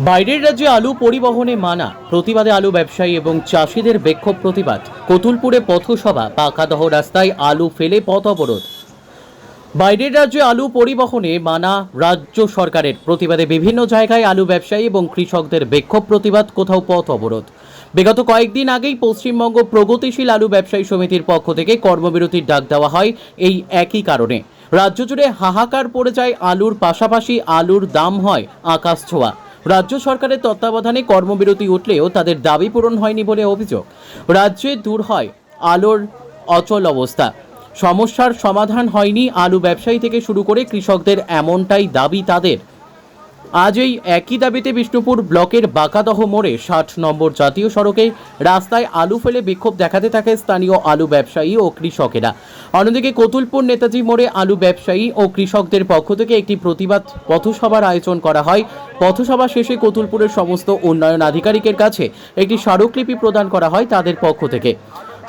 বাইরের রাজ্যে আলু পরিবহনে মানা, প্রতিবাদে আলু ব্যবসায়ী এবং চাষিদের বিক্ষোভ প্রতিবাদ। কতুলপুরে পথসভা, পাকাদহ রাস্তায় আলু ফেলে পথ অবরোধ। বাইরের রাজ্যে আলু পরিবহনে মানা, রাজ্য সরকারের প্রতিবাদে বিভিন্ন জায়গায় আলু ব্যবসায়ী এবং কৃষকদের বিক্ষোভ প্রতিবাদ, কোথাও পথ অবরোধ। বিগত কয়েকদিন আগেই পশ্চিমবঙ্গ প্রগতিশীল আলু ব্যবসায়ী সমিতির পক্ষ থেকে কর্মবিরতির ডাক দেওয়া হয় এই একই কারণে। রাজ্য জুড়ে হাহাকার পড়ে যায় আলুর পাশাপাশি আলুর দাম হয় আকাশ ছোঁয়া। রাজ্য সরকারের তত্ত্বাবধানে কর্মবিরতি উঠলেও তাদের দাবি পূরণ হয়নি বলে অভিযোগ। রাজ্যে দূর হয় আলোর অচল অবস্থা। সমস্যার সমাধান হয়নি আলু ব্যবসায়ী থেকে শুরু করে কৃষকদের, এমনটাই দাবি তাদের। আজ এই একই দাবিতে বিষ্ণুপুর ব্লকের বাঁকাদহ মোড়ে ষাট নম্বর জাতীয় সড়কে রাস্তায় আলু ফেলে বিক্ষোভ দেখাতে থাকে স্থানীয় আলু ব্যবসায়ী ও কৃষকেরা। অন্যদিকে কতুলপুর নেতাজি মোড়ে আলু ব্যবসায়ী ও কৃষকদের পক্ষ থেকে একটি প্রতিবাদ পথসভার আয়োজন করা হয়। পথসভা শেষে কতুলপুরের সমস্ত উন্নয়ন আধিকারিকের কাছে একটি স্মারকলিপি প্রদান করা হয় তাদের পক্ষ থেকে।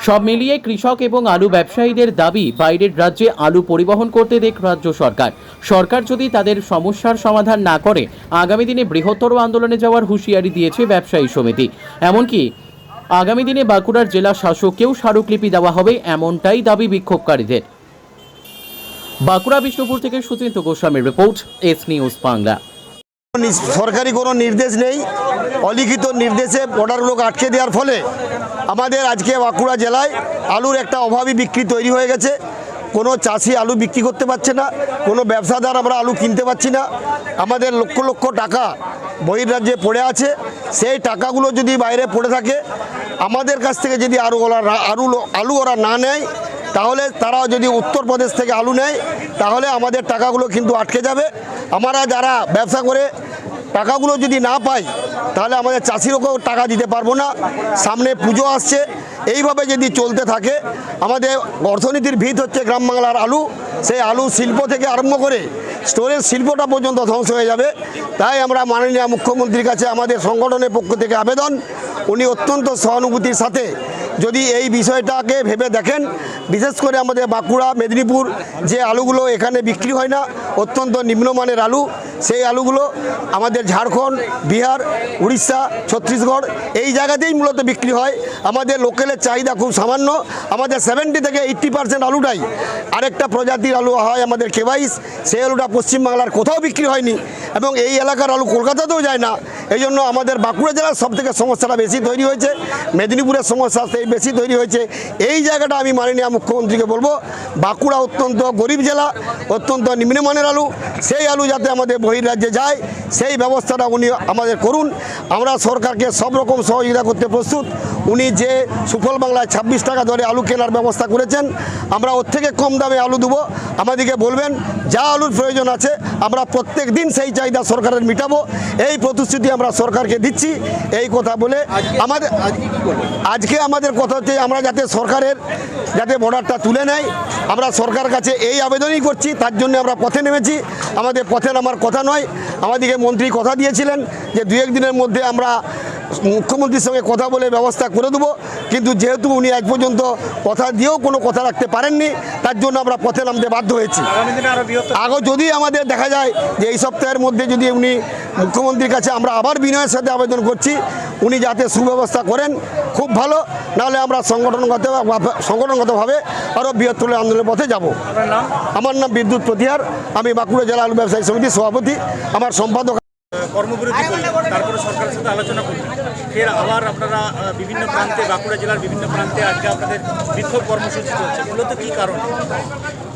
সব মিলিয়ে কৃষক এবং আলু ব্যবসায়ীদের দাবি, বাইরের রাজ্যে আলু পরিবহন করতে দেখ রাজ্য সরকার। সরকার যদি তাদের সমস্যার সমাধান না করে, আগামী দিনে বৃহত্তর আন্দোলনে যাওয়ার হুঁশিয়ারি দিয়েছে ব্যবসায়ী সমিতি। এমনকি আগামী দিনে বাঁকুড়ার জেলা শাসককেও স্মারকলিপি দেওয়া হবে এমনটাই দাবি বিক্ষোভকারীদের। বাঁকুড়া, বিষ্ণুপুর থেকে সুচিন্ত গোস্বামীর রিপোর্ট, এস নিউজ বাংলা। সরকারি কোনো নির্দেশ নেই, অলিখিত নির্দেশে বর্ডারগুলোকে আটকে দেওয়ার ফলে আমাদের আজকে বাঁকুড়া জেলায় আলুর একটা অভাবী বিক্রি তৈরি হয়ে গেছে। কোনো চাষি আলু বিক্রি করতে পারছে না, কোনো ব্যবসাদার আমরা আলু কিনতে পারছি না। আমাদের লক্ষ লক্ষ টাকা বহির্রাজ্যে পড়ে আছে, সেই টাকাগুলো যদি বাইরে পড়ে থাকে, আমাদের কাছ থেকে যদি আলু ওরা আলু আলু ওরা না নেয়, তাহলে তারা যদি উত্তরপ্রদেশ থেকে আলু নেয়, তাহলে আমাদের টাকাগুলো কিন্তু আটকে যাবে। আমরা যারা ব্যবসা করে টাকাগুলো যদি না পাই, তাহলে আমাদের চাষিরকেও টাকা দিতে পারব না। সামনে পুজো আসছে। এইভাবে যদি চলতে থাকে, আমাদের অর্থনীতির ভিত হচ্ছে গ্রাম বাংলার আলু। সেই আলু শিল্প থেকে আরম্ভ করে স্টোরেজ শিল্পটা পর্যন্ত ধ্বংস হয়ে যাবে। তাই আমরা মাননীয় মুখ্যমন্ত্রীর কাছে আমাদের সংগঠনের পক্ষ থেকে আবেদন। উনি অত্যন্ত সহানুভূতির সাথে যদি এই বিষয়টাকে ভেবে দেখেন, বিশেষ করে আমাদের বাঁকুড়া, মেদিনীপুর, যে আলুগুলো এখানে বিক্রি হয় না, অত্যন্ত নিম্নমানের আলু, সেই আলুগুলো আমাদের ঝাড়খণ্ড, বিহার, উড়িষ্যা, ছত্তিশগড়, এই জায়গাতেই মূলত বিক্রি হয়। আমাদের লোকেলের চাহিদা খুব সামান্য, আমাদের সেভেন্টি থেকে এইট্টি পার্সেন্ট আলুটাই। আরেকটা প্রজাতির আলু হয় আমাদের কেবাইশ, সেই আলুটা পশ্চিমবাংলার কোথাও বিক্রি হয়নি এবং এই এলাকার আলু কলকাতাতেও যায় না। এই জন্য আমাদের বাঁকুড়া জেলার সব থেকে সমস্যাটা বেশি তৈরি হয়েছে। মেদিনীপুরের সমস্যা সেই বেশি তৈরি হয়েছে। এই জায়গাটা আমি মাননীয় মুখ্যমন্ত্রীকে বলব বাঁকুড়া অত্যন্ত গরিব জেলা অত্যন্ত নিম্নমানের আলু সেই আলু যাতে আমাদের বহির্রাজ্যে যায় সেই ব্যবস্থাটা উনি আমাদের করুন। আমরা সরকারকে সব রকম সহযোগিতা করতে প্রস্তুত। উনি যে সুফল বাংলায় ছাব্বিশ টাকা ধরে আলু কেনার ব্যবস্থা করেছেন আমরা ওর থেকে কম দামে আলু দেবো। আমাদেরকে বলবেন যা আলুর প্রয়োজন আছে আমরা প্রত্যেক দিন সেই চাহিদা সরকারের মিটাবো। এই প্রতিশ্রুতি আমরা সরকারকে দিচ্ছি। এই কথা বলে আমাদের আজকে আমাদের কথা হচ্ছে আমরা যাতে সরকারের যাতে বর্ডারটা তুলে নেয়, আমরা সরকার কাছে এই আবেদনই করছি, তার জন্য আমরা পথে নেমেছি। আমাদের পথে আমার কথা নয় আমাদেরকে মন্ত্রী কথা দিয়েছিলেন যে দু একদিনের মধ্যে আমরা মুখ্যমন্ত্রীর সঙ্গে কথা বলে ব্যবস্থা করে দেবো। কিন্তু যেহেতু উনি আজ পর্যন্ত কথা দিয়েও কোনো কথা রাখতে পারেননি তার জন্য আমরা পথে নামতে বাধ্য হয়েছি। আগে যদি আমাদের দেখা যায় যে এই সপ্তাহের মধ্যে যদি উনি মুখ্যমন্ত্রীর কাছে আমরা আবার বিনয়ের সাথে আবেদন করছি উনি যাতে সুব্যবস্থা করেন খুব ভালো। নাহলে আমরা সংগঠনগত সংগঠনগতভাবে আরও বৃহত্তর আন্দোলনের পথে যাব। আমার নাম বিদ্যুৎ প্রতিহার। আমি বাঁকুড়া জেলা আলু ব্যবসায়ী সমিতির সভাপতি। আমার সম্পাদক কর্মবিরতি করে তারপরে সরকারের সাথে আলোচনা করলেন ফের আবার আপনারা বিভিন্ন প্রান্তে, বাঁকুড়া জেলার বিভিন্ন প্রান্তে আজকে আপনাদের বিক্ষোভ কর্মসূচি চলছে। মূলত কী কারণ?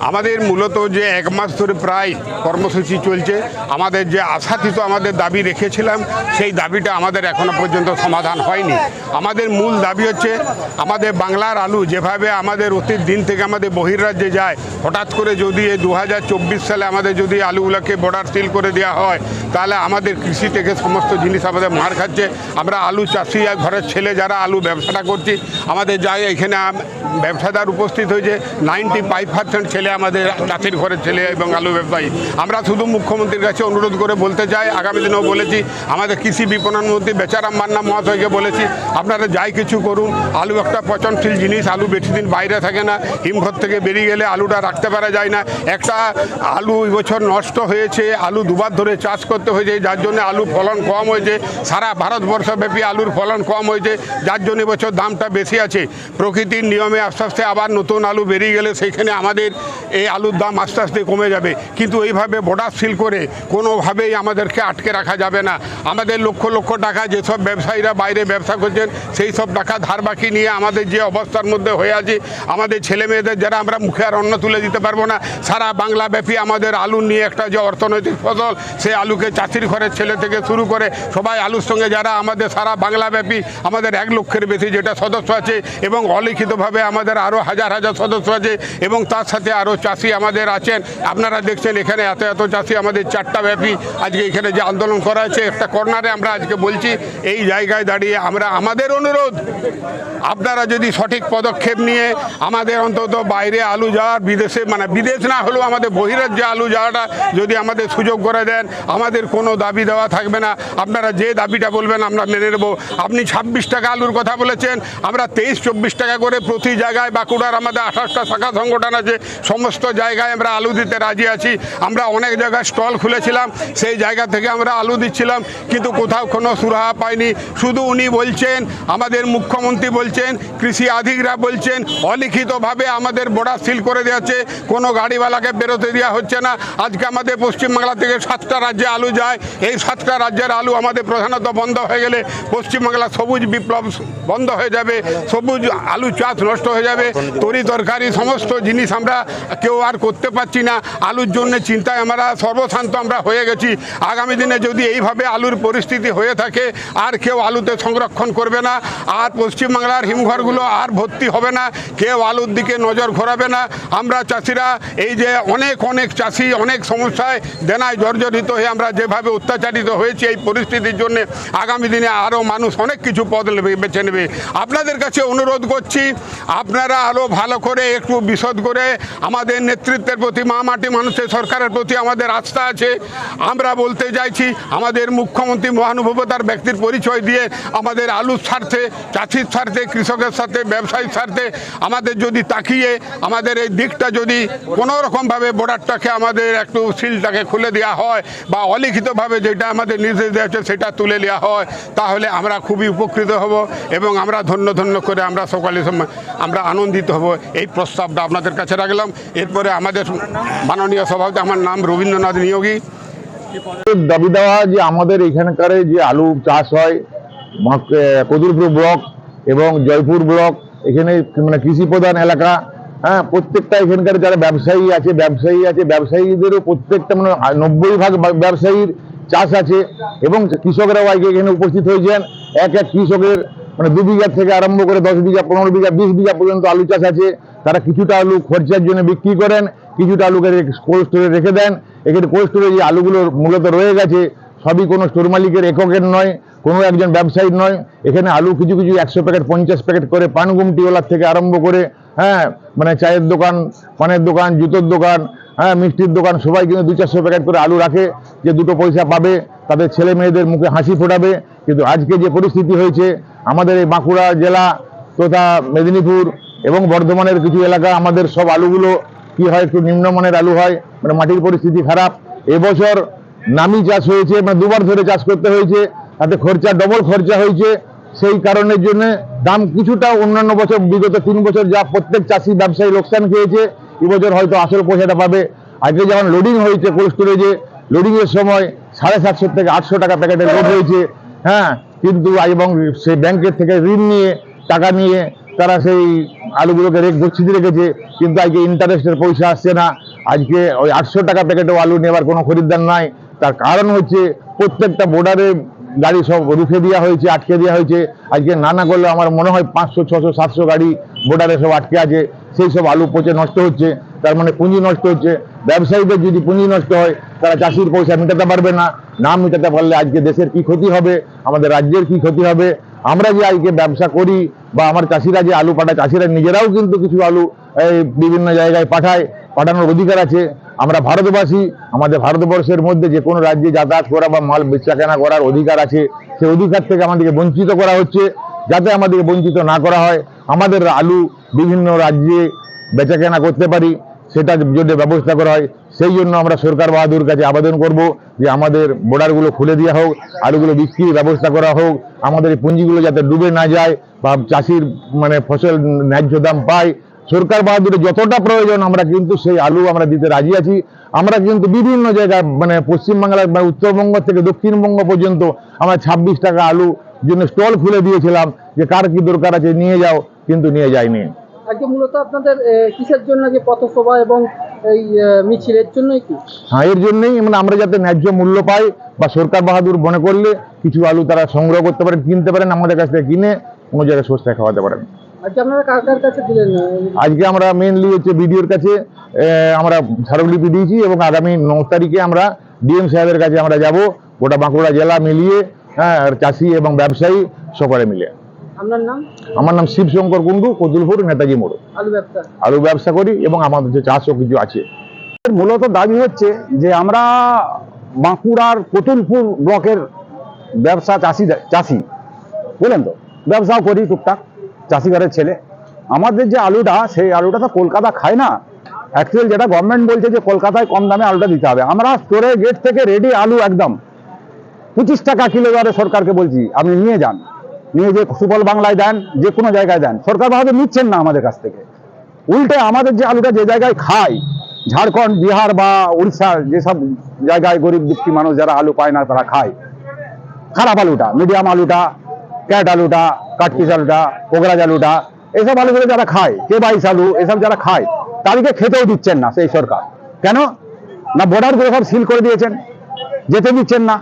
আমাদের মূলত যে এক মাস ধরে প্রায় কর্মসূচি চলছে, আমাদের যে আশাতীত আমাদের দাবি রেখেছিলাম, সেই দাবিটা আমাদের এখনও পর্যন্ত সমাধান হয়নি। আমাদের মূল দাবি হচ্ছে, আমাদের বাংলার আলু যেভাবে আমাদের অতীত দিন থেকে আমাদের বহির্রাজ্যে যায়, হঠাৎ করে যদি এই দু হাজার চব্বিশ সালে আমাদের যদি আলুগুলোকে বর্ডার সিল করে দেওয়া হয়, তাহলে আমাদের কৃষি থেকে সমস্ত জিনিস আমাদের মার খাচ্ছে। আমরা আলু চাষি আর ঘরের ছেলে যারা আলু ব্যবসাটা করছি, আমাদের যাই এখানে ব্যবসাদার উপস্থিত হয়েছে নাইনটি ফাইভ পার্সেন্ট ছেলে আমাদের চাষির ঘরের ছেলে এবং আলু ব্যবসায়ী। আমরা শুধু মুখ্যমন্ত্রীর কাছে অনুরোধ করে বলতে চাই, আগামী দিনেও বলেছি, আমাদের কৃষি বিপণন মন্ত্রী বেচারাম মান্না মহাশয়কে বলেছি, আপনারা যাই কিছু করুন, আলু একটা পচনশীল জিনিস, আলু বেশি দিন বাইরে থাকে না, হিমঘর থেকে বেরিয়ে গেলে আলুটা রাখতে পারা যায় না। একটা আলু এই বছর নষ্ট হয়েছে, আলু দুবার ধরে চাষ করতে হয়েছে, যার জন্য আলু ফলন কম হয়েছে, সারা ভারতবর্ষব্যাপী আলুর ফলন কম হয়েছে, যার জন্য এবছর দামটা বেশি আছে। প্রকৃতির নিয়মে আস্তে আস্তে আবার নতুন আলু বেরিয়ে গেলে সেইখানে আমাদের এই আলুর দাম আস্তে আস্তে কমে যাবে। কিন্তু এইভাবে বর্ডার সিল করে কোনোভাবেই আমাদেরকে আটকে রাখা যাবে না। আমাদের লক্ষ লক্ষ টাকা যেসব ব্যবসায়ীরা বাইরে ব্যবসা করছেন, সেই সব টাকা ধার বাকি নিয়ে আমাদের যে অবস্থার মধ্যে হয়ে আছে, আমাদের ছেলে মেয়েদের যারা আমরা মুখে আর অন্ন তুলে দিতে পারব না, সারা বাংলা ব্যাপী আমাদের আলু নিয়ে একটা যে অর্থনৈতিক ফসল সেই আলুকে চাষির ঘরের ছেলে থেকে শুরু করে সবাই আলুর সঙ্গে যারা আমাদের সারা বাংলা ব্যাপী আমাদের এক লক্ষের বেশি যেটা সদস্য আছে এবং অলিখিতভাবে আমাদের আরও হাজার হাজার সদস্য আছে এবং তার সাথে আরও চাষি আমাদের আছেন। আপনারা দেখছেন এখানে এত এত চাষি আমাদের চারটা ব্যাপী আজকে এখানে যে আন্দোলন করা হয়েছে, একটা কর্নারে আমরা আজকে বলছি, এই জায়গায় দাঁড়িয়ে আমরা আমাদের অনুরোধ, আপনারা যদি সঠিক পদক্ষেপ নিয়ে আমাদের অন্তত বাইরে আলু যাওয়ার, বিদেশে মানে বিদেশ না হলেও আমাদের বহিরাজ্যে আলু যাওয়াটা যদি আমাদের সুযোগ করে দেন, আমাদের কোনো দাবি দেওয়া থাকবে না। আপনারা যে দাবিটা বলবেন আমরা মেনে নেব। আপনি ছাব্বিশ টাকা আলুর কথা বলেছেন, আমরা তেইশ, চব্বিশ টাকা করে প্রতি জায়গায় বাঁকুড়ার আমাদের আঠাশটা শাখা সংগঠন আছে সমস্ত জায়গায় আমরা আলু দিতে রাজি আছি। আমরা অনেক জায়গায় স্টল খুলেছিলাম, সেই জায়গা থেকে আমরা আলু দিচ্ছিলাম, কিন্তু কোথাও কোনো সুরাহা পাইনি। শুধু উনি বলছেন, আমাদের মুখ্যমন্ত্রী বলছেন, কৃষি আধিকরা বলছেন, অলিখিতভাবে আমাদের বর্ডার সিল করে দেওয়াচ্ছে কোনো গাড়িওয়ালাকে বেরোতে দেওয়া হচ্ছে না। আজকে আমাদের পশ্চিমবাংলা থেকে সাতটা রাজ্যে আলু যায়, এই সাতটা রাজ্যের আলু আমাদের প্রধানত বন্ধ হয়ে গেলে পশ্চিমবাংলা সবুজ বিপ্লব বন্ধ হয়ে যাবে, সবুজ আলু চাষ নষ্ট হয়ে যাবে, তরি তরকারি, সমস্ত জিনিস আমরা কেউ আর করতে পারছি না। আলুর জন্য চিন্তায় আমরা সর্বশান্ত আমরা হয়ে গেছি। আগামী দিনে যদি এইভাবে আলুর পরিস্থিতি হয়ে থাকে, আর কেউ আলুতে সংরক্ষণ করবে না, আর পশ্চিমবাংলার হিমঘরগুলো আর ভর্তি হবে না, কেউ আলুর দিকে নজর ঘোরাবে না। আমরা চাষিরা এই যে অনেক অনেক চাষি, অনেক সমস্যায় দেনায় জর্জরিত হয়ে আমরা যেভাবে অত্যাচারিত হয়েছি এই পরিস্থিতির জন্য, আগামী দিনে আরও মানুষ অনেক কিছু পদ নেবে, বেছে নেবে। আপনাদের কাছে অনুরোধ করছি, আপনারা আরও ভালো করে একটু বিশদ করে আমাদের নেতৃত্বের প্রতি মা মাটি মানুষের সরকারের প্রতি আমাদের আস্থা আছে। আমরা বলতে চাইছি, আমাদের মুখ্যমন্ত্রী মহানুভবতার ব্যক্তির পরিচয় দিয়ে আমাদের আলুর স্বার্থে, চাষির স্বার্থে, কৃষকের সাথে ব্যবসায়ীর স্বার্থে আমাদের যদি তাকিয়ে, আমাদের এই দিকটা যদি কোনো রকমভাবে বর্ডারটাকে আমাদের একটু সিলটাকে খুলে দেওয়া হয় বা অলিখিতভাবে যেটা আমাদের নির্দেশ দেওয়া হচ্ছে সেটা তুলে নেওয়া হয়, তাহলে আমরা খুবই উপকৃত হব এবং আমরা ধন্য ধন্য করে আমরা সকালে সময় আমরা আনন্দিত হব। এই প্রস্তাবটা আপনাদের কাছে রাখলাম। এরপরে আমাদের মাননীয় সভাপতি, আমার নাম রবীন্দ্রনাথ নিয়োগী। দাবি দেওয়া যে আমাদের এখানকার যে আলু চাষ হয় কদুরপুর ব্লক এবং জয়পুর ব্লক, এখানে মানে কৃষি প্রধান এলাকা হ্যাঁ প্রত্যেকটা এখানকার যারা ব্যবসায়ী আছে ব্যবসায়ী আছে, ব্যবসায়ীদেরও প্রত্যেকটা মানে নব্বই ভাগ ব্যবসায়ীর চাষ আছে এবং কৃষকরাও আজকে এখানে উপস্থিত হয়েছেন। এক এক কৃষকের মানে দু বিঘা থেকে আরম্ভ করে দশ বিঘা, পনেরো বিঘা, বিশ বিঘা পর্যন্ত আলু চাষ আছে। তারা কিছুটা আলু খরচার জন্য বিক্রি করেন, কিছুটা আলুকে কোল্ড স্টোরে রেখে দেন। এখানে কোল্ড স্টোরে যে আলুগুলো মূলত রয়ে গেছে, সবই কোনো স্টোর মালিকের এককের নয়, কোনো একজন ব্যবসায়ীর নয়। এখানে আলু কিছু কিছু একশো প্যাকেট, পঞ্চাশ প্যাকেট করে পান গুমটিওয়ালার থেকে আরম্ভ করে হ্যাঁ মানে চায়ের দোকান, পানের দোকান, জুতোর দোকান হ্যাঁ মিষ্টির দোকান, সবাই কিন্তু দু চারশো প্যাকেট করে আলু রাখে। যে দুটো পয়সা পাবে, তাদের ছেলে মেয়েদের মুখে হাসি ফোটাবে। কিন্তু আজকে যে পরিস্থিতি হয়েছে আমাদের এই বাঁকুড়া জেলা তথা মেদিনীপুর এবং বর্ধমানের কিছু এলাকা, আমাদের সব আলুগুলো কি হয়, একটু নিম্নমানের আলু হয় মানে মাটির পরিস্থিতি খারাপ। এবছর নামি চাষ হয়েছে মানে দুবার ধরে চাষ করতে হয়েছে, তাতে খরচা ডবল খরচা হয়েছে। সেই কারণের জন্য দাম কিছুটা অন্যান্য বছর, বিগত তিন বছর যা প্রত্যেক চাষি ব্যবসায়ী লোকসান খেয়েছে, এবছর হয়তো আসল পয়সাটা পাবে। আজকে যখন লোডিং হয়েছে কোল্ড স্টোরেজে লোডিংয়ের সময় সাড়ে সাতশো থেকে আটশো টাকা প্যাকেটের লোড হয়েছে। হ্যাঁ কিন্তু এবং সেই ব্যাংকের থেকে ঋণ নিয়ে, টাকা নিয়ে তারা সেই আলুগুলোকে রেখ গচ্ছিত রেখেছে। কিন্তু আজকে ইন্টারেস্টের পয়সা আসছে না। আজকে ওই আটশো টাকা প্যাকেটও আলু নেওয়ার কোনো খরিদ্দার নাই। তার কারণ হচ্ছে প্রত্যেকটা বর্ডারে গাড়ি সব রুখে দেওয়া হয়েছে, আটকে দেওয়া হয়েছে। আজকে না না করলে আমার মনে হয় পাঁচশো, ছশো, সাতশো গাড়ি বর্ডারে সব আটকে আছে। সেই সব আলু পচে নষ্ট হচ্ছে। তার মানে পুঁজি নষ্ট হচ্ছে। ব্যবসায়ীদের যদি পুঁজি নষ্ট হয়, তারা চাষির পয়সা মেটাতে পারবে না। না মেটাতে পারলে আজকে দেশের কি ক্ষতি হবে? আমাদের রাজ্যের কি ক্ষতি হবে? আমরা যে আজকে ব্যবসা করি বা আমার চাষিরা যে আলু পাঠায়, চাষিরা নিজেরাও কিন্তু কিছু আলু বিভিন্ন জায়গায় পাঠায়, পাঠানোর অধিকার আছে। আমরা ভারতবাসী, আমাদের ভারতবর্ষের মধ্যে যে কোনো রাজ্যে যাতায়াত করা বা মাল বেচা কেনা করার অধিকার আছে। সেই অধিকার থেকে আমাদেরকে বঞ্চিত করা হচ্ছে। যাতে আমাদেরকে বঞ্চিত না করা হয়, আমাদের আলু বিভিন্ন রাজ্যে বেচা কেনা করতে পারি। সেটার জন্য ব্যবস্থা করা হয়, সেই জন্য আমরা সরকার বাহাদুর কাছে আবেদন করব যে আমাদের বর্ডারগুলো খুলে দেওয়া হোক, আলুগুলো বিক্রির ব্যবস্থা করা হোক, আমাদের পুঁজিগুলো যাতে ডুবে না যায় বা চাষির মানে ফসল ন্যায্য দাম পায়। সরকার বাহাদুরের যতটা প্রয়োজন, আমরা কিন্তু সেই আলু আমরা দিতে রাজি আছি। আমরা কিন্তু বিভিন্ন জায়গায় মানে পশ্চিমবাংলার বা উত্তরবঙ্গ থেকে দক্ষিণবঙ্গ পর্যন্ত আমরা ছাব্বিশ টাকা আলু জন্য স্টল খুলে দিয়েছিলাম যে কার কি দরকার আছে নিয়ে যাও, কিন্তু নিয়ে যায়নি। আজকে মূলত আপনাদের কিসের জন্য যে পথসভা এবং এই মিছিলের জন্যই কি? হ্যাঁ এর জন্যই মানে আমরা যাতে ন্যায্য মূল্য পাই বা সরকার বাহাদুর মনে করলে কিছু আলু তারা সংগ্রহ করতে পারেন কিনতে পারেন আমাদের কাছ থেকে কিনে কোনো জায়গায় সস্তায় খাওয়াতে পারেন। আজকে আপনারা কার কার কাছে দিলেন? আজকে আমরা মেনলি হচ্ছে বিডিওর কাছে আমরা স্মারকলিপি দিয়েছি এবং আগামী ন তারিখে আমরা ডিএম সাহেবের কাছে আমরা যাব গোটা বাঁকুড়া জেলা মিলিয়ে হ্যাঁ আর চাষি এবং ব্যবসায়ী সকলে মিলে। আপনার নাম? আমার নাম শিবশঙ্কর কুণ্ডু কতুলপুর নেতাজি মোড়। আলু ব্যবসা। আলু ব্যবসা করি এবং আমাদের যে চাষও কিছু আছে। মূলত দাবি হচ্ছে যে আমরা বাঁকুড়ার কতুলপুর ব্লকের ব্যবসা চাষি চাষি। বলেন তো ব্যবসাও করি টুকটাক চাষি ঘরের ছেলে। আমাদের যে আলুটা সেই আলুটা তো কলকাতা খায় না। অ্যাকচুয়াল যেটা গভর্নমেন্ট বলছে যে কলকাতায় কম দামে আলুটা দিতে হবে। আমরা স্টোরে গেট থেকে রেডি আলু একদম। পঁচিশ টাকা কিলো দরে সরকারকে বলছি আপনি নিয়ে যান। নিয়ে যে সুফল বাংলায় দেন, যে কোনো জায়গায় দেন, সরকার ভাবে নিচ্ছেন না আমাদের কাছ থেকে। উল্টে আমাদের যে আলুটা যে জায়গায় খায়, ঝাড়খণ্ড, বিহার বা উড়িষ্যার যেসব জায়গায় গরিব দুঃখী মানুষ যারা আলু পায় না, তারা খায়। খারাপ আলুটা, মিডিয়াম আলুটা, ক্যাট আলুটা, কাটকিস আলুটা পোগরাজ আলুটা, এসব আলুগুলো যারা খায় কে বাইশ আলু, এসব যারা খায়, তাদেরকে খেতেও দিচ্ছেন না সেই সরকার। কেন? না বর্ডারগুলো সব সিল করে দিয়েছেন, যেতে দিচ্ছেন না।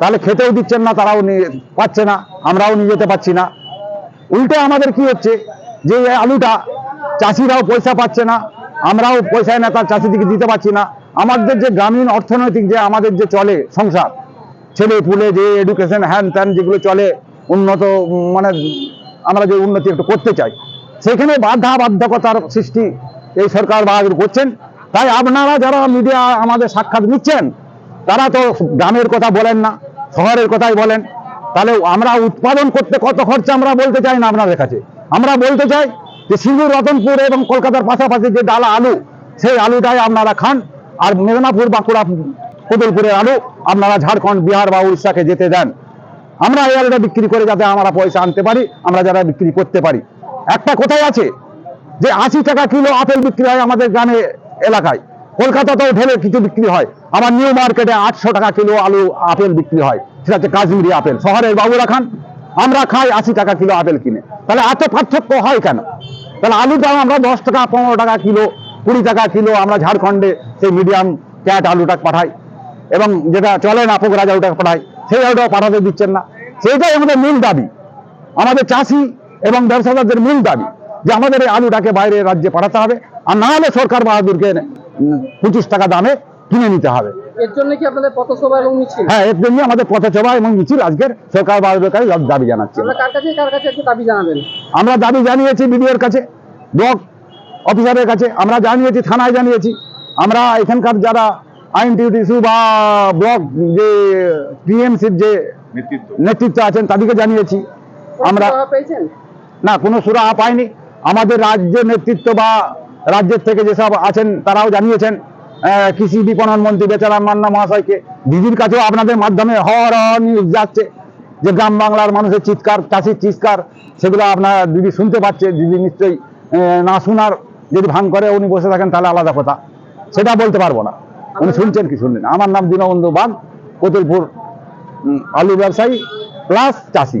তাহলে খেতেও দিচ্ছেন না, তারাও পাচ্ছে না, আমরাও নিয়ে যেতে পারছি না। উল্টে আমাদের কি হচ্ছে, যে আলুটা চাষিরাও পয়সা পাচ্ছে না, আমরাও পয়সায় না তার চাষিদিকে দিতে পারছি না। আমাদের যে গ্রামীণ অর্থনৈতিক যে আমাদের যে চলে সংসার, ছেলে পুলে যে এডুকেশন হ্যান ত্যান যেগুলো চলে, উন্নত মানে আমরা যে উন্নতি একটু করতে চাই, সেখানে বাধা বাধ্যকতার সৃষ্টি এই সরকার বাহাদুর করছেন। তাই আপনারা যারা মিডিয়া আমাদের সাক্ষাৎ নিচ্ছেন তারা তো গ্রামের কথা বলেন না, শহরের কথাই বলেন। তাহলে আমরা উৎপাদন করতে কত খরচা আমরা বলতে চাই না আপনাদের কাছে? আমরা বলতে চাই যে সিঙ্গুর, রতনপুর এবং কলকাতার পাশাপাশি যে ডালা, আলু, সেই আলুটাই আপনারা খান। আর মেদিনীপুর, বাঁকুড়া কদলপুরের আলু আপনারা ঝাড়খণ্ড, বিহার বা উড়িষ্যাকে যেতে দেন। আমরা এই আলুটা বিক্রি করে যাতে আমরা পয়সা আনতে পারি, আমরা যারা বিক্রি করতে পারি। একটা কোথায় আছে যে আশি টাকা কিলো আপেল বিক্রি হয় আমাদের গ্রামে এলাকায়। কলকাতাতেও ঢেলে কিছু বিক্রি হয়। আমার নিউ মার্কেটে আটশো টাকা কিলো আলু, আপেল বিক্রি হয়। সেটা হচ্ছে কাশ্মীরি আপেল। শহরের বাবুরা খান, আমরা খাই আশি টাকা কিলো আপেল কিনে। তাহলে এত পার্থক্য হয় কেন? তাহলে আলুর দাম আমরা দশ টাকা, পনেরো টাকা কিলো, কুড়ি টাকা কিলো আমরা ঝাড়খণ্ডে সেই মিডিয়াম ক্যাট আলুটা পাঠাই। এবং যেটা চলে না, পোকরাজ আলুটা পাঠাই, সেই আলুটাও পাঠাতে দিচ্ছেন না। সেইটাই আমাদের মূল দাবি। আমাদের চাষি এবং ব্যবসাদারদের মূল দাবি যে আমাদের এই আলুটাকে বাইরে রাজ্যে পাঠাতে হবে। আর না হলে সরকার বাহাদুরকে পঁচিশ টাকা দামে কিনে নিতে হবে। এর জন্য কি আপনাদের পথসভা এবং মিছিল? হ্যাঁ এর জন্য আমাদের পথসভা এবং মিছিল আজকের সরকার বাহাদুরের কাছে দাবি জানাচ্ছি। আপনারা কার কাছে কার কাছে দাবি জানাবেন? আমরা দাবি জানিয়েছি বিডিওর কাছে ব্লক অফিসারের কাছে আমরা জানিয়েছি থানায় জানিয়েছি। আমরা এখানকার যারা আইন টিউটিসু বা ব্লক যে টিএমসির যে নেতৃত্ব। আছেন তাদেরকে জানিয়েছি। আমরা না কোনো সুরাহা পাইনি। আমাদের রাজ্য নেতৃত্ব বা রাজ্যের থেকে যেসব আছেন তারাও জানিয়েছেন। কৃষি বিপণন মন্ত্রী বেচারাম মান্না মহাশয়কে। দিদির কাছেও আপনাদের মাধ্যমে হর নিউজ যাচ্ছে যে গ্রাম বাংলার মানুষের চিৎকার চাষির চিৎকার সেগুলো আপনার দিদি শুনতে পাচ্ছে দিদি নিশ্চয়ই না শোনার যদি ভান করে উনি বসে থাকেন তাহলে আলাদা কথা। সেটা বলতে পারব না। উনি শুনছেন কি শুনলেন আমার নাম দীনবন্ধু বাগ কতুলপুর আলু ব্যবসায়ী প্লাস চাষি।